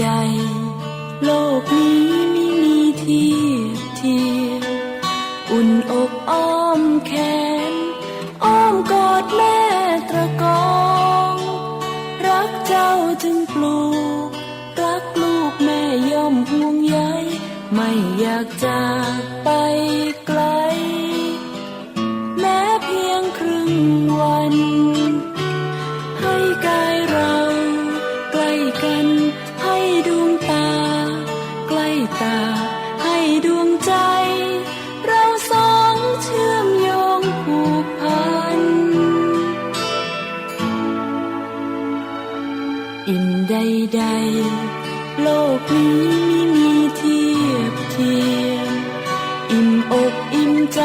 ใด โลกนี้ไม่มีที่เทียมอุ่นอกอ้อมแขน อ้อมกอดแม่ตะกอง รักเจ้าจึงปลูก รักลูกแม่ย่อมห่วงใยไม่อยากจากไปไกล แม้เพียงครึ่งวัน ให้กาย ใด โลกนี้ไม่มีเทียบเทียม อิ่มอกอิ่มใจ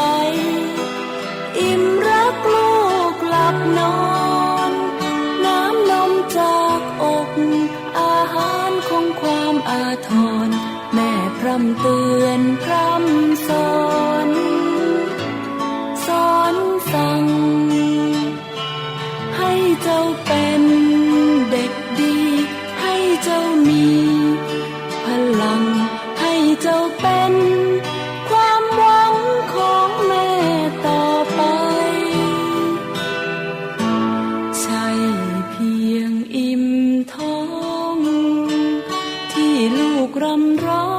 อิ่มรักลูกหลับนอน น้ำนมจากอกอาหารของความอาทร แม่พร่ำเตือนพร่ำสอน มี พลังให้เจ้าเป็น ความหวังของแม่ต่อไป ใช่เพียงอิ่มท้อง ที่ลูกรำร้อง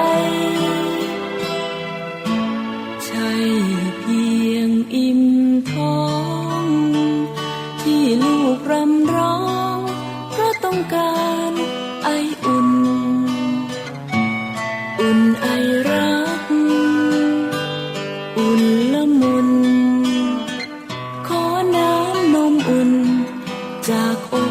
ต้องการไออุ่น อุ่นไอรัก อุ่นละมุน ขอน้ำนมอุ่นจากอก